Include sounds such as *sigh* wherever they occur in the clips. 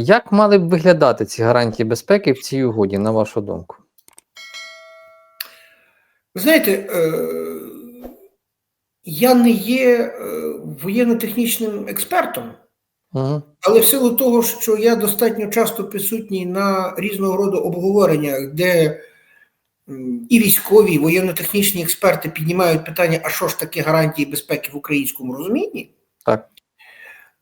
Як мали б виглядати ці гарантії безпеки в цій угоді, на вашу думку? Ви знаєте, е, я не є е, воєнно-технічним експертом, але в силу того, що я достатньо часто присутній на різного роду обговореннях, де і військові, і воєнно-технічні експерти піднімають питання, а що ж таке гарантії безпеки в українському розумінні, Так.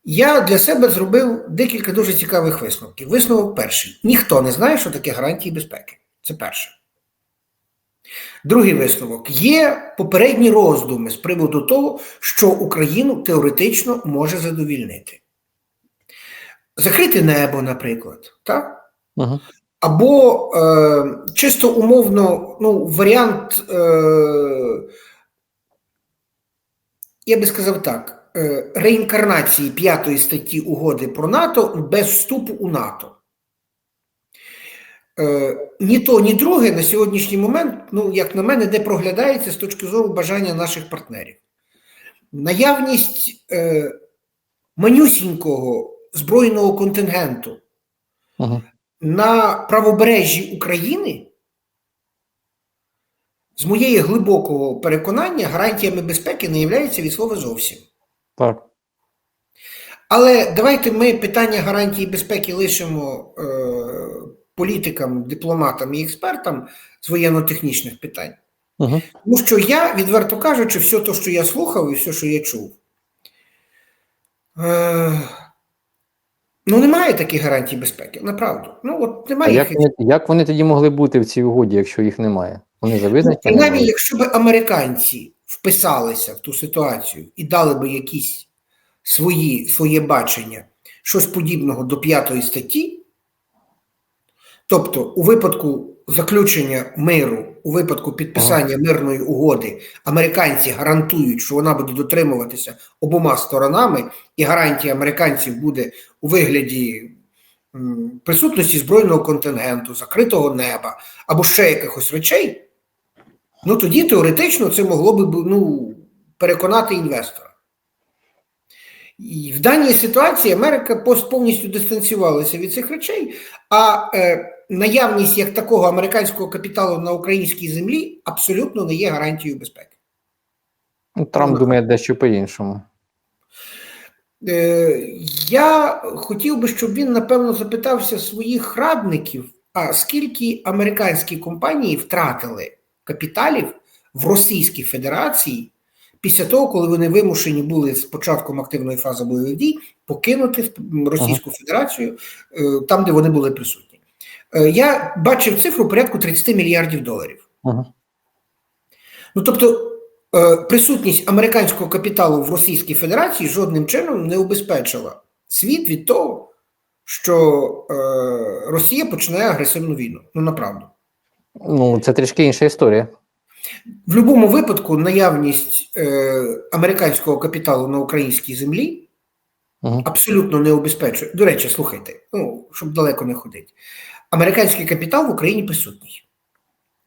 Я для себе зробив декілька дуже цікавих висновків. Висновок перший: ніхто не знає, що таке гарантії безпеки. Це перше. Другий висновок є попередні роздуми з приводу того, що Україну теоретично може задовільнити. Закрити небо, наприклад, так? Угу. Або е, чисто умовно, ну, варіант, е, я би сказав так, реінкарнації п'ятої статті угоди про НАТО без вступу у НАТО. Е, ні то, ні друге на сьогоднішній момент, ну, як на мене, не проглядається з точки зору бажання наших партнерів. Наявність е, манюсінького збройного контингенту Угу. на правобережжі України, з моєї глибокого переконання, гарантіями безпеки не являється від слова зовсім. Так. Але давайте ми питання гарантії безпеки лишимо е, політикам, дипломатам і експертам з воєнно-технічних питань. Угу. Тому що я, відверто кажучи, все те, що я слухав і все, що я чув, е, ну немає таких гарантій безпеки, направду. Ну, от немає як їх. вони, як вони тоді могли бути в цій угоді, якщо їх немає? Вони за визначенням? Принаймні, мають? якщо б американці вписалися в ту ситуацію і дали би якісь свої, своє бачення, щось подібного до п'ятої статті, тобто у випадку заключення миру, у випадку підписання мирної угоди, американці гарантують, що вона буде дотримуватися обома сторонами, і гарантія американців буде у вигляді присутності збройного контингенту, закритого неба або ще якихось речей, ну тоді теоретично це могло би ну, переконати інвестора. І в даній ситуації Америка повністю дистанціювалася від цих речей, а е, наявність як такого американського капіталу на українській землі абсолютно не є гарантією безпеки. Ну, Трамп думає дещо по-іншому. Е, я хотів би, щоб він напевно запитався своїх радників, а скільки американські компанії втратили капіталів в Російській Федерації після того, коли вони вимушені були з початком активної фази бойових дій покинути Російську Федерацію е, там, де вони були присутні. Е, Я бачив цифру порядку 30 мільярдів доларів. Угу. Ну тобто е, присутність американського капіталу в Російській Федерації жодним чином не убезпечила світ від того, що е, Росія починає агресивну війну. Ну направду. Ну, це трішки інша історія. В будь-якому випадку наявність е, американського капіталу на українській землі Угу. абсолютно не убезпечує. До речі, слухайте, ну щоб далеко не ходити. Американський капітал в Україні присутній.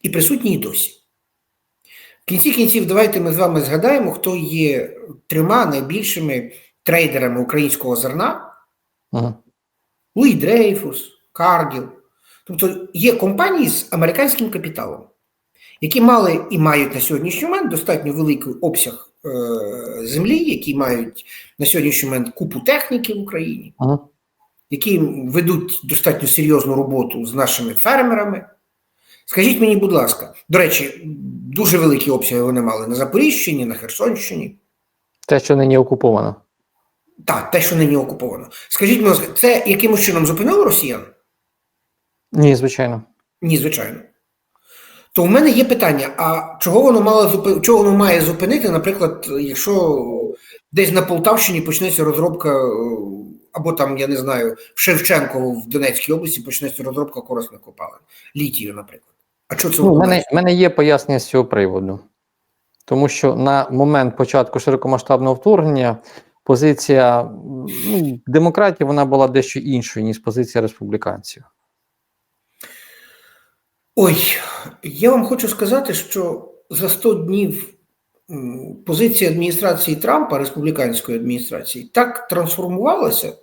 І присутній і досі. В кінці кінців, давайте ми з вами згадаємо, хто є трьома найбільшими трейдерами українського зерна: Угу. Луї Дрейфус, Каргіл. Тобто є компанії з американським капіталом, які мали і мають на сьогоднішній момент достатньо великий обсяг е, землі, які мають на сьогоднішній момент купу техніки в Україні, Угу. які ведуть достатньо серйозну роботу з нашими фермерами. Скажіть мені, будь ласка, до речі, дуже великі обсяги вони мали на Запоріжчині, на Херсонщині. Те, що нині окуповано. Так, те, що нині окуповано. Скажіть, будь ласка, це якимось чином зупинило росіян? Ні, звичайно. Ні, звичайно. То в мене є питання: а чого воно мало зупи... чого воно має зупинити, наприклад, якщо десь на Полтавщині почнеться розробка, е, або там, я не знаю, в Шевченково в Донецькій області почнеться розробка корисних копалин, літію, наприклад. А що це Ну, мене, мене є пояснення з цього приводу. Тому що на момент початку широкомасштабного вторгнення позиція ну, демократів вона була дещо іншою, ніж позиція республіканців. Ой, я вам хочу сказати, що за 100 днів позиція адміністрації Трампа, республіканської адміністрації, так трансформувалася,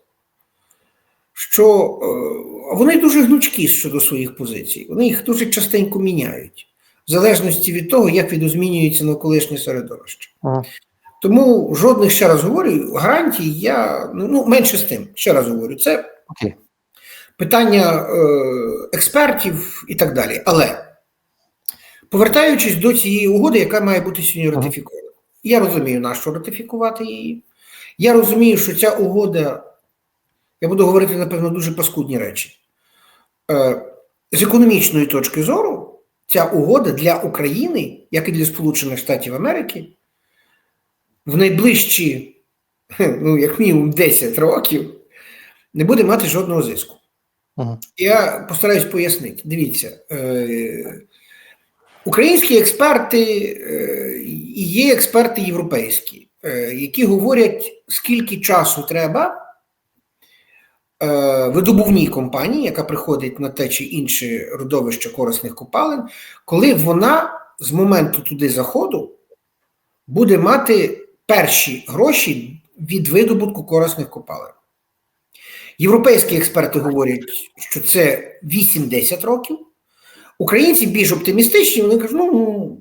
що е, вони дуже гнучкі щодо своїх позицій. Вони їх дуже частенько міняють, в залежності від того, як відозмінюється навколишнє середовище. Ага. Тому жодних, ще раз говорю, гарантій я ну менше з тим, ще раз говорю, це Окей. Питання е, експертів і так далі. Але повертаючись до цієї угоди, яка має бути сьогодні ратифікована, я розумію, на що ратифікувати її. Я розумію, що ця угода, я буду говорити, напевно, дуже паскудні речі. Е, з економічної точки зору, ця угода для України, як і для Сполучених Штатів Америки, в найближчі, *laughs* ну, як мінімум 10 років, не буде мати жодного зиску. Ага. Я постараюсь пояснити. Дивіться, е, українські експерти е, і є експерти європейські, е, які говорять, скільки часу треба видобувній компанії, яка приходить на те чи інше родовище корисних копалин, коли вона з моменту туди заходу буде мати перші гроші від видобутку корисних копалин. Європейські експерти говорять, що це 8-10 років. Українці більш оптимістичні, вони кажуть, ну,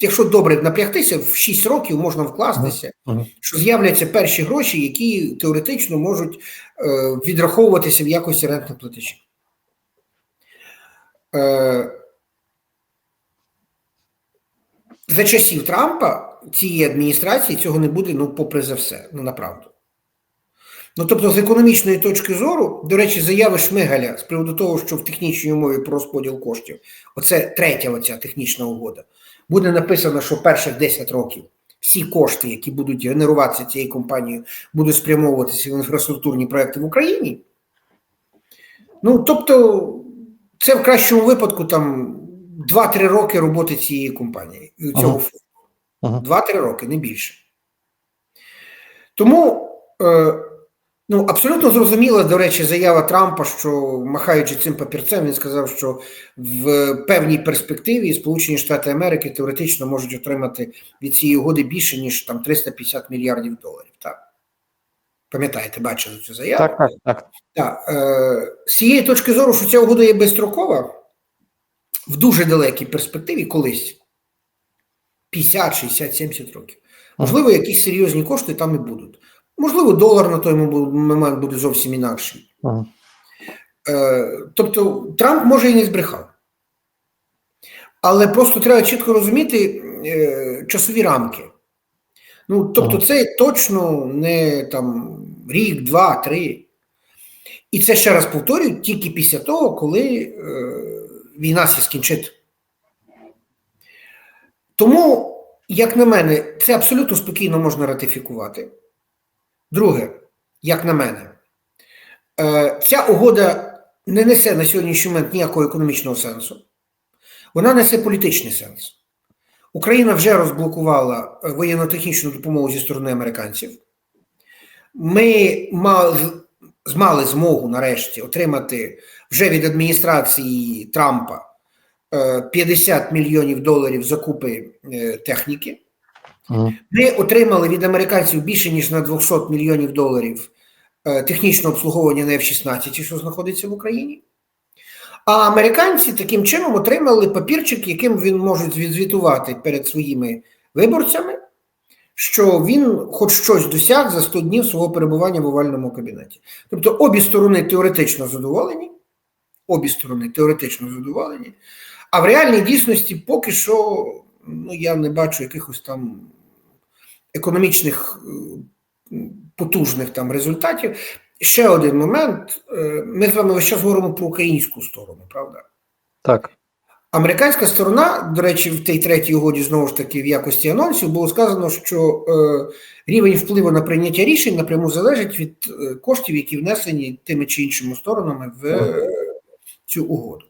якщо добре напрягтися, в 6 років можна вкластися, що з'являться перші гроші, які теоретично можуть е, відраховуватися в якості рентних платежів. Е, за часів Трампа цієї адміністрації цього не буде, ну, попри за все, ну направду. Ну, тобто, з економічної точки зору, до речі, заяви Шмигаля з приводу того, що в технічній умові про розподіл коштів, оце третя оця технічна угода, буде написано, що перших 10 років всі кошти, які будуть генеруватися цією компанією, будуть спрямовуватися в інфраструктурні проекти в Україні. Ну, тобто, це в кращому випадку там 2-3 роки роботи цієї компанії, цього Ага. фонду. Ага. 2-3 роки, не більше. Тому е, ну, абсолютно зрозуміла, до речі, заява Трампа, що махаючи цим папірцем, він сказав, що в певній перспективі Сполучені Штати Америки теоретично можуть отримати від цієї угоди більше, ніж там 350 мільярдів доларів. Так? Пам'ятаєте, бачили цю заяву? Так, так, так. Так, е, з цієї точки зору, що ця угода є безстрокова, в дуже далекій перспективі колись 50, 60, 70 років. Можливо, якісь серйозні кошти там і будуть. Можливо, долар на той момент буде зовсім інакший. Ага. Е, тобто Трамп може і не збрехав. Але просто треба чітко розуміти е, часові рамки. Ну, тобто, Ага. це точно не там рік, два, три. І це ще раз повторюю, тільки після того, коли е, війна сі скінчить. Тому, як на мене, це абсолютно спокійно можна ратифікувати. Друге, як на мене, е, ця угода не несе на сьогоднішній момент ніякого економічного сенсу. Вона несе політичний сенс. Україна вже розблокувала е, воєнно-технічну допомогу зі сторони американців. Ми мали, змогу нарешті отримати вже від адміністрації Трампа е, 50 мільйонів доларів закупи е, техніки. Ми отримали від американців більше ніж на 200 мільйонів доларів е, технічного обслуговування на F-16, що знаходиться в Україні. А американці таким чином отримали папірчик, яким він може відзвітувати перед своїми виборцями, що він хоч щось досяг за 100 днів свого перебування в овальному кабінеті. Тобто обі сторони теоретично задоволені, обі сторони теоретично задоволені, а в реальній дійсності поки що ну, я не бачу якихось там економічних е, потужних там результатів. Ще один момент. Е, Ми з вами весь час говоримо про українську сторону, правда? Так. Американська сторона, до речі, в тій третій угоді, знову ж таки, в якості анонсів було сказано, що е, рівень впливу на прийняття рішень напряму залежить від е, коштів, які внесені тими чи іншими сторонами в е, цю угоду.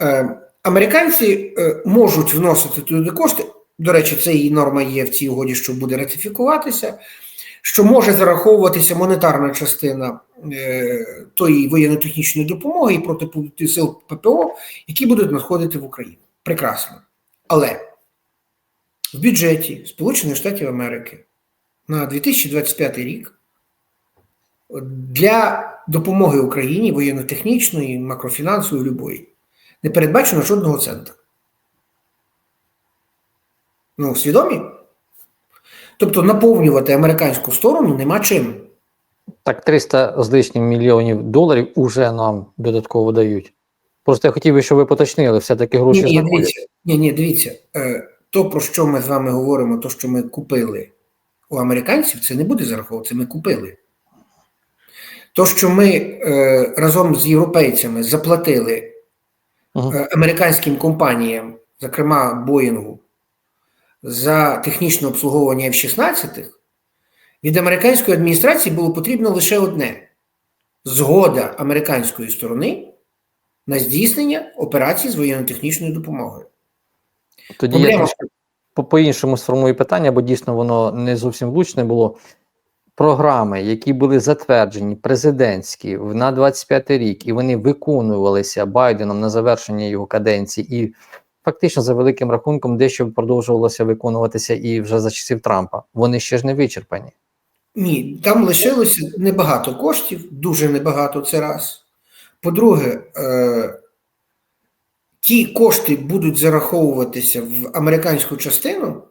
Е, американці е, можуть вносити туди кошти. До речі, це і норма є в цій угоді, що буде ратифікуватися, що може зараховуватися монетарна частина е, тої воєнно-технічної допомоги і проти сил ППО, які будуть надходити в Україну. Прекрасно. Але в бюджеті Сполучених Штатів Америки на 2025 рік для допомоги Україні воєнно-технічної, макрофінансової, любої, не передбачено жодного цента. Ну, свідомі? Тобто наповнювати американську сторону нема чим. Так, 300 з лишнім мільйонів доларів уже нам додатково дають. Просто я хотів би, щоб ви поточнили, все-таки гроші Ні, ні, дивіться, ні, ні, дивіться, е, то, про що ми з вами говоримо, то, що ми купили у американців, це не буде зараховуватися, ми купили. То, що ми е, разом з європейцями заплатили. Е, американським компаніям, зокрема Боїнгу, за технічне обслуговування F-16, від американської адміністрації було потрібно лише одне: згода американської сторони на здійснення операцій з воєнно-технічною допомогою. Тоді я Проблема- по- по-іншому сформую питання, бо дійсно воно не зовсім влучне було. Програми, які були затверджені президентські на 25 рік, і вони виконувалися Байденом на завершення його каденції, і фактично за великим рахунком дещо продовжувалося виконуватися і вже за часів Трампа. Вони ще ж не вичерпані. Ні, там лишилося небагато коштів, дуже небагато це раз. По-друге, е, ті кошти будуть зараховуватися в американську частину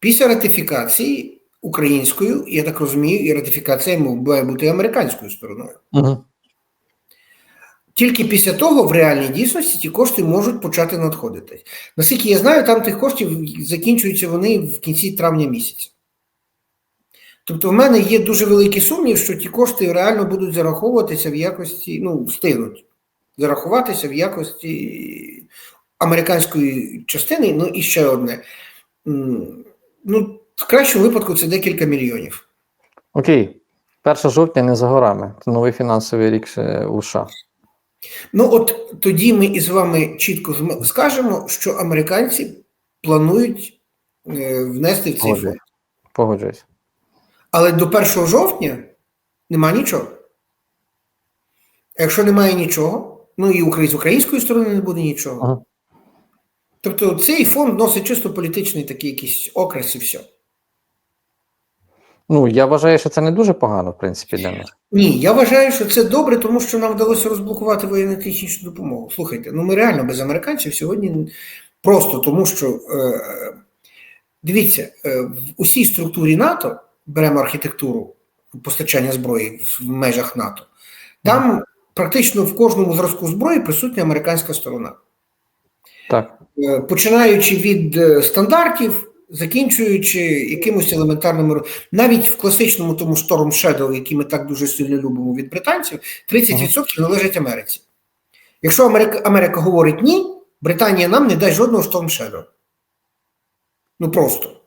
після ратифікації українською, я так розумію, і ратифікація має бути американською стороною. Угу. Тільки після того, в реальній дійсності, ті кошти можуть почати надходити. Наскільки я знаю, там тих коштів закінчуються вони в кінці травня місяця. Тобто, в мене є дуже великий сумнів, що ті кошти реально будуть зараховуватися в якості, ну, встигнуть зарахуватися в якості американської частини. Ну і ще одне. Ну, в кращому випадку це декілька мільйонів. Окей, 1 жовтня не за горами. Це новий фінансовий рік у США. Ну, от тоді ми із вами чітко скажемо, що американці планують е, внести в цей фонд. Погоджуюсь. Але до 1 жовтня нема нічого. Якщо немає нічого, ну і з української сторони не буде нічого. Ага. Тобто цей фонд носить чисто політичний такий якийсь окрас і все. Ну, я вважаю, що це не дуже погано, в принципі, для нас. Ні, я вважаю, що це добре, тому що нам вдалося розблокувати воєнно-технічну допомогу. Слухайте, ну ми реально без американців сьогодні просто тому, що е, дивіться, е, в усій структурі НАТО беремо архітектуру постачання зброї в межах НАТО. Там практично в кожному зразку зброї присутня американська сторона. Так. Е, починаючи від е, стандартів, закінчуючи якимось елементарними навіть в класичному тому Storm Shadow, який ми так дуже сильно любимо від британців, 30% належать Америці. Якщо Америка, Америка говорить ні, Британія нам не дасть жодного Storm Shadow. Ну просто.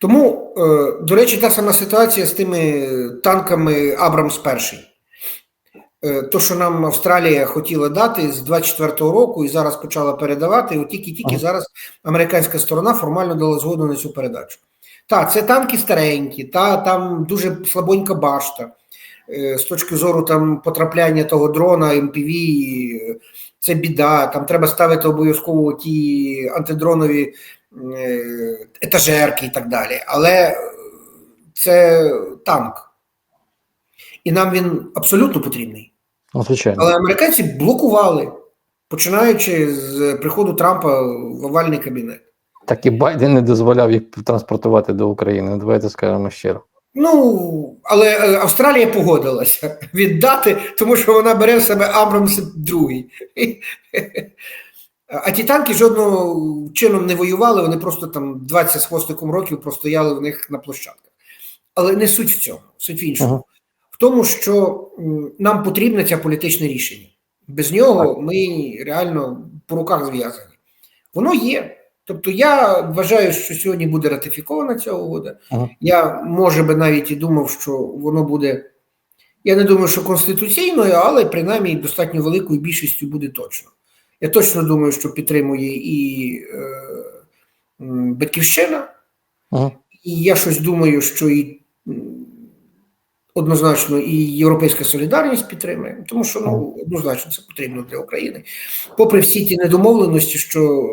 Тому, е, до речі, та сама ситуація з тими танками Абрамс перший. Е, То, що нам Австралія хотіла дати з 24-го року і зараз почала передавати, от тільки-тільки зараз американська сторона формально дала згоду на цю передачу. Так, це танки старенькі, та там дуже слабонька башта. Е, З точки зору там потрапляння того дрона, МПВ, е, це біда. Там треба ставити обов'язково ті антидронові е, етажерки і так далі. Але це танк. І нам він абсолютно потрібний. Ну, звичайно. Але американці блокували, починаючи з приходу Трампа в овальний кабінет. Так і Байден не дозволяв їх транспортувати до України. Ну, Давайте скажемо щиро. Ну, але е, Австралія погодилася *laughs* віддати, тому що вона бере в себе Абрамс другий. *laughs* А ті танки жодним чином не воювали, вони просто там 20 з хвостиком років простояли в них на площадках. Але не суть в цьому, суть в іншому. В тому, що нам потрібне це політичне рішення. Без нього ми реально по руках зв'язані. Воно є. Тобто я вважаю, що сьогодні буде ратифікована ця угода. Ага. Я, може би, навіть і думав, що воно буде. Я не думаю, що конституційною, але принаймні достатньо великою більшістю буде точно. Я точно думаю, що підтримує і е, Батьківщина, Ага. і я щось думаю, що і однозначно і Європейська солідарність підтримує, тому що ну, однозначно це потрібно для України. Попри всі ті недомовленості, що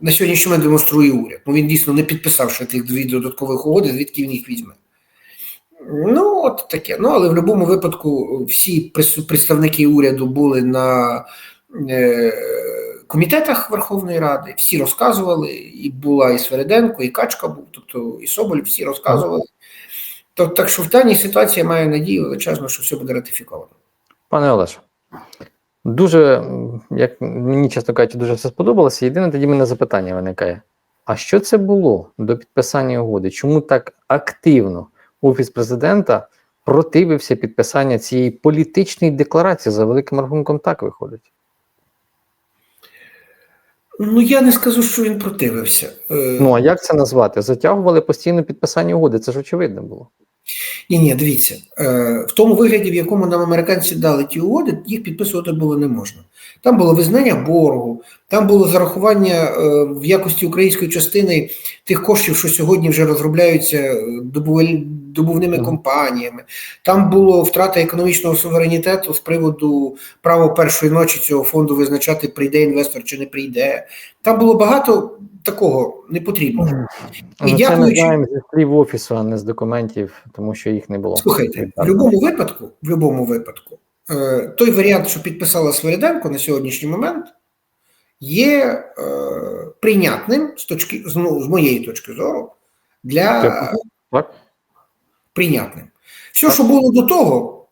на сьогоднішній момент демонструє уряд. Ну він дійсно не підписав ще тих дві додаткових угоди, звідки він їх візьме. Ну, от таке. Ну, але в будь-якому випадку всі представники уряду були на е, комітетах Верховної Ради, всі розказували, і була і Свереденко, і Качка був, тобто і Соболь, всі розказували. То, так що в даній ситуації я маю надію величезно, що все буде ратифіковано. Пане Олеже, дуже, як мені, чесно кажучи, дуже все сподобалося. Єдине тоді мене запитання виникає: а що це було до підписання угоди? Чому так активно Офіс президента противився підписання цієї політичної декларації за великим рахунком так виходить? Ну, я не скажу, що він противився. Е, Ну а як це назвати? Затягували постійно підписання угоди, це ж очевидно було. Ні, ні, дивіться, е, в тому вигляді, в якому нам американці дали ті угоди, їх підписувати було не можна. Там було визнання боргу, там було зарахування е, в якості української частини тих коштів, що сьогодні вже розробляються е, добувними компаніями. Там було втрата економічного суверенітету з приводу права першої ночі цього фонду визначати, прийде інвестор чи не прийде. Там було багато такого непотрібного. Ну, це ми дякуючи- знаємо зі слів офісу, а не з документів, тому що їх не було. Слухайте, в будь-якому випадку, в будь-якому випадку, е, той варіант, що підписала Свириденко на сьогоднішній момент, є е, прийнятним з точки ну, з моєї точки зору для. Так? прийнятним. Все, Так. що було до того,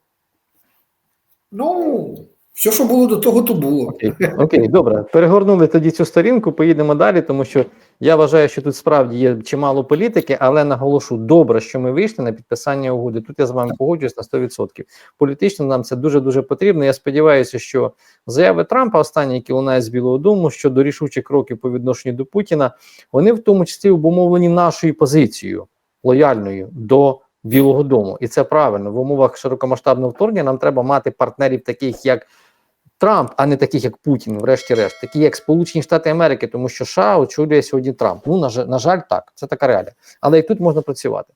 ну, все, що було до того, то було. Окей, окей, добре. Перегорнули тоді цю сторінку, поїдемо далі, тому що я вважаю, що тут справді є чимало політики, але наголошу, добре, що ми вийшли на підписання угоди. Тут я з вами погоджуюсь на 100%. Політично нам це дуже дуже потрібно. Я сподіваюся, що заяви Трампа, останні, які лунають з Білого Дому щодо рішучих кроків по відношенню до Путіна, вони в тому числі обумовлені нашою позицією лояльною до Білого Дому, і це правильно в умовах широкомасштабного вторгнення. Нам треба мати партнерів, таких як Трамп, а не таких як Путін, врешті-решт, такі як Сполучені Штати Америки, тому що США очолює сьогодні Трамп. Ну на жаль, на жаль, так це така реалія. Але і тут можна працювати.